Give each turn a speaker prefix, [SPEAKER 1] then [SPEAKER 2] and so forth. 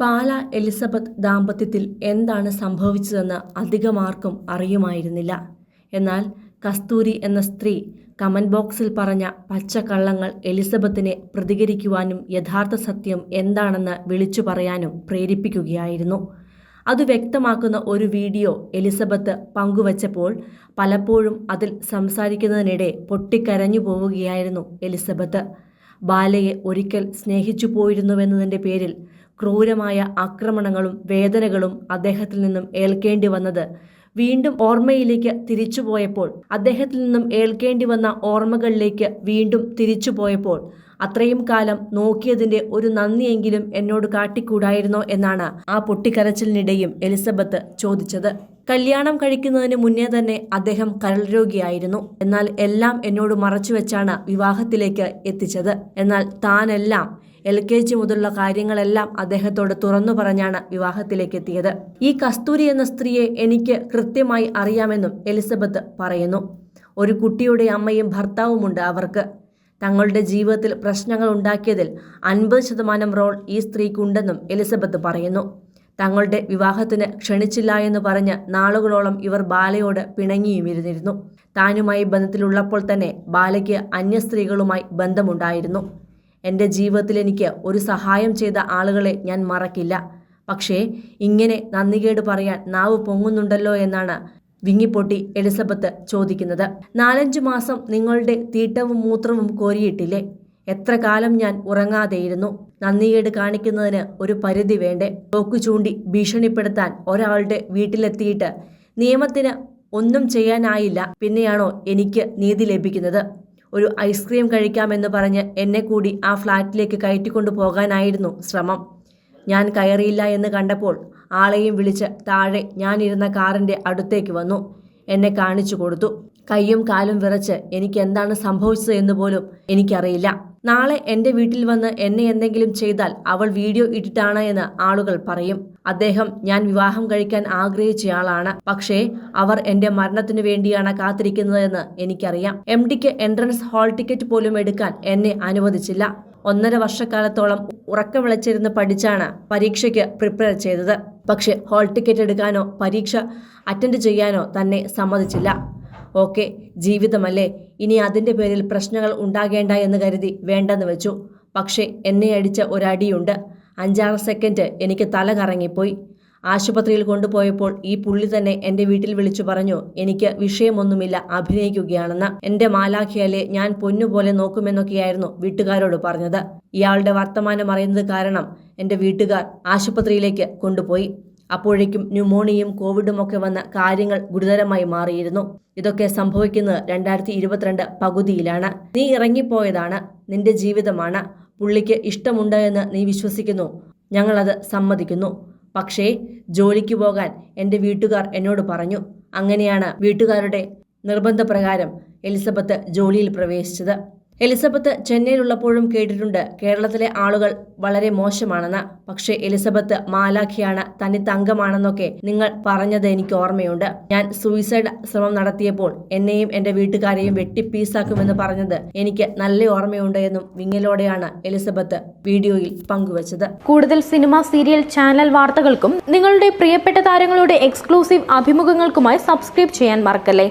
[SPEAKER 1] പാല Elizabeth ദാമ്പത്യത്തിൽ എന്താണ് സംഭവിച്ചതെന്ന് അധികമാർക്കും അറിയുമായിരുന്നില്ല. എന്നാൽ കസ്തൂരി എന്ന സ്ത്രീ കമന്റ് ബോക്സിൽ പറഞ്ഞ പച്ചക്കള്ളങ്ങൾ എലിസബത്തിനെ പ്രതികരിക്കുവാനും യഥാർത്ഥ സത്യം എന്താണെന്ന് വിളിച്ചു പറയാനും പ്രേരിപ്പിക്കുകയായിരുന്നു. അത് വ്യക്തമാക്കുന്ന ഒരു വീഡിയോ എലിസബത്ത് പങ്കുവച്ചപ്പോൾ പലപ്പോഴും അതിൽ സംസാരിക്കുന്നതിനിടെ പൊട്ടിക്കരഞ്ഞു പോവുകയായിരുന്നു എലിസബത്ത്. ബാലയെ ഒരിക്കൽ സ്നേഹിച്ചു പോയിരുന്നുവെന്നതിന്റെ പേരിൽ ക്രൂരമായ ആക്രമണങ്ങളും വേദനകളും അദ്ദേഹത്തിൽ നിന്നും ഏൽക്കേണ്ടി വന്നത്. വീണ്ടും ഓർമ്മയിലേക്ക് തിരിച്ചുപോയപ്പോൾ അദ്ദേഹത്തിൽ നിന്നും ഏൽക്കേണ്ടി വന്ന ഓർമ്മകളിലേക്ക് വീണ്ടും തിരിച്ചുപോയപ്പോൾ അത്രയും കാലം നോക്കിയതിന്റെ ഒരു നന്ദിയെങ്കിലും എന്നോട് കാട്ടിക്കൂടായിരുന്നോ എന്നാണ് ആ പൊട്ടിക്കരച്ചിലിനിടെയും എലിസബത്ത് ചോദിച്ചത്. കല്യാണം കഴിക്കുന്നതിന് മുന്നേ തന്നെ അദ്ദേഹം കരൾ രോഗിയായിരുന്നു എന്നാൽ എല്ലാം എന്നോട് മറച്ചുവെച്ചാണ് വിവാഹത്തിലേക്ക് എത്തിച്ചത്. എന്നാൽ താനെല്ലാം എൽ കെ ജി മുതലുള്ള കാര്യങ്ങളെല്ലാം അദ്ദേഹത്തോട് തുറന്നു പറഞ്ഞാണ് വിവാഹത്തിലേക്ക് എത്തിയത്. ഈ കസ്തൂരി എന്ന സ്ത്രീയെ എനിക്ക് കൃത്യമായി അറിയാമെന്നും എലിസബത്ത് പറയുന്നു. ഒരു കുട്ടിയുടെ അമ്മയും ഭർത്താവുമുണ്ട് അവർക്ക്. തങ്ങളുടെ ജീവിതത്തിൽ പ്രശ്നങ്ങൾ ഉണ്ടാക്കിയതിൽ അൻപത് ശതമാനം റോൾ ഈ സ്ത്രീക്കുണ്ടെന്നും എലിസബത്ത് പറയുന്നു. തങ്ങളുടെ വിവാഹത്തിന് ക്ഷണിച്ചില്ല എന്ന് പറഞ്ഞ് നാളുകളോളം ഇവർ ബാലയോട് പിണങ്ങിയുമിരുന്നിരുന്നു. താനുമായി ബന്ധത്തിലുള്ളപ്പോൾ തന്നെ ബാലയ്ക്ക് അന്യ സ്ത്രീകളുമായി ബന്ധമുണ്ടായിരുന്നു. എന്റെ ജീവിതത്തിൽ എനിക്ക് ഒരു സഹായം ചെയ്ത ആളുകളെ ഞാൻ മറക്കില്ല. പക്ഷേ ഇങ്ങനെ നന്ദികേട് പറയാൻ നാവ് പൊങ്ങുന്നുണ്ടല്ലോ എന്നാണ് വിങ്ങിപ്പൊട്ടി എലിസബത്ത് ചോദിക്കുന്നത്. നാലഞ്ചു മാസം നിങ്ങളുടെ തീട്ടവും മൂത്രവും കോരിയിട്ടില്ലേ? എത്ര കാലം ഞാൻ ഉറങ്ങാതെയിരുന്നു. നന്ദികേട് കാണിക്കുന്നതിന് ഒരു പരിധി വേണ്ടേ? തോക്കു ചൂണ്ടി ഭീഷണിപ്പെടുത്താൻ ഒരാളുടെ വീട്ടിലെത്തിയിട്ട് നിയമത്തിന് ഒന്നും ചെയ്യാനായില്ല. പിന്നെയാണോ എനിക്ക് നീതി ലഭിക്കുന്നത്? ഒരു ഐസ്ക്രീം കഴിക്കാമെന്ന് പറഞ്ഞ് എന്നെ കൂടി ആ ഫ്ലാറ്റിലേക്ക് കയറ്റിക്കൊണ്ടു പോകാനായിരുന്നു ശ്രമം. ഞാൻ കയറിയില്ല എന്ന് കണ്ടപ്പോൾ ആളെയും വിളിച്ച് താഴെ ഞാനിരുന്ന കാറിന്റെ അടുത്തേക്ക് വന്നു. എന്നെ കാണിച്ചു കൊടുത്തു. കൈയും കാലും വിറച്ച് എനിക്ക് എന്താണ് സംഭവിച്ചത് എന്ന് പോലും എനിക്കറിയില്ല. നാളെ എന്റെ വീട്ടിൽ വന്ന് എന്നെ എന്തെങ്കിലും ചെയ്താൽ അവൾ വീഡിയോ ഇട്ടിട്ടാണ് എന്ന് ആളുകൾ പറയും. അദ്ദേഹം ഞാൻ വിവാഹം കഴിക്കാൻ ആഗ്രഹിച്ചയാളാണ്. പക്ഷേ അവർ എന്റെ മരണത്തിനു വേണ്ടിയാണ് കാത്തിരിക്കുന്നതെന്ന് എനിക്കറിയാം. എം ഡിക്ക് എൻട്രൻസ് ഹാൾ ടിക്കറ്റ് പോലും എടുക്കാൻ എന്നെ അനുവദിച്ചില്ല. ഒന്നര വർഷക്കാലത്തോളം ഉറക്കം വിളച്ചിരുന്ന് പഠിച്ചാണ് പരീക്ഷയ്ക്ക് പ്രിപ്പയർ ചെയ്തത്. പക്ഷെ ഹോൾ ടിക്കറ്റ് എടുക്കാനോ പരീക്ഷ അറ്റൻഡ് ചെയ്യാനോ തന്നെ സമ്മതിച്ചില്ല. ഓക്കെ ജീവിതമല്ലേ? ഇനി അതിന്റെ പേരിൽ പ്രശ്നങ്ങൾ ഉണ്ടാകേണ്ട എന്ന് കരുതി വേണ്ടെന്ന് വെച്ചു. പക്ഷേ എന്നെ അടിച്ച ഒരടിയുണ്ട്. അഞ്ചാറ് സെക്കൻഡ് എനിക്ക് തല കറങ്ങിപ്പോയി. ആശുപത്രിയിൽ കൊണ്ടുപോയപ്പോൾ ഈ പുള്ളി തന്നെ എന്റെ വീട്ടിൽ വിളിച്ചു പറഞ്ഞു എനിക്ക് വിഷയമൊന്നുമില്ല അഭിനയിക്കുകയാണെന്ന്. എന്റെ മാലാഖിയലെ ഞാൻ പൊന്നുപോലെ നോക്കുമെന്നൊക്കെയായിരുന്നു വീട്ടുകാരോട് പറഞ്ഞത്. ഇയാളുടെ വർത്തമാനം അറിയുന്നത് കാരണം എന്റെ വീട്ടുകാർ ആശുപത്രിയിലേക്ക് കൊണ്ടുപോയി. അപ്പോഴേക്കും ന്യൂമോണിയയും കോവിഡും ഒക്കെ വന്ന കാര്യങ്ങൾ ഗുരുതരമായി മാറിയിരുന്നു. ഇതൊക്കെ സംഭവിക്കുന്നത് രണ്ടായിരത്തി ഇരുപത്തിരണ്ട് പകുതിയിലാണ്. നീ ഇറങ്ങിപ്പോയതാണ് നിന്റെ ജീവിതമാണ്. പുള്ളിക്ക് ഇഷ്ടമുണ്ട് എന്ന് നീ വിശ്വസിക്കുന്നു. ഞങ്ങളത് സമ്മതിക്കുന്നു. പക്ഷേ ജോലിക്ക് പോകാൻ എന്റെ വീട്ടുകാർ എന്നോട് പറഞ്ഞു അങ്ങനെയാണ് വീട്ടുകാരുടെ നിർബന്ധപ്രകാരം എലിസബത്ത് ജോലിയിൽ പ്രവേശിച്ചത്. എലിസബത്ത് ചെന്നൈയിലുള്ളപ്പോഴും കേട്ടിട്ടുണ്ട്. കേരളത്തിലെ ആളുകൾ വളരെ മോശമാണെന്ന്. പക്ഷേ എലിസബത്ത് മാലാഖിയാണ് തനി തങ്കമാണെന്നൊക്കെ നിങ്ങൾ പറഞ്ഞത് എനിക്ക് ഓർമ്മയുണ്ട്. ഞാൻ സൂയിസൈഡ് ശ്രമം നടത്തിയപ്പോൾ എന്നെയും എന്റെ വീട്ടുകാരെയും വെട്ടി പീസാക്കുമെന്ന് പറഞ്ഞത് എനിക്ക് നല്ല ഓർമ്മയുണ്ട് എന്നും വിങ്ങലോടെയാണ് എലിസബത്ത് വീഡിയോയിൽ പങ്കുവച്ചത്.
[SPEAKER 2] കൂടുതൽ സിനിമ സീരിയൽ ചാനൽ വാർത്തകൾക്കും നിങ്ങളുടെ പ്രിയപ്പെട്ട താരങ്ങളുടെ എക്സ്ക്ലൂസീവ് അഭിമുഖങ്ങൾക്കുമായി സബ്സ്ക്രൈബ് ചെയ്യാൻ മറക്കല്ലേ?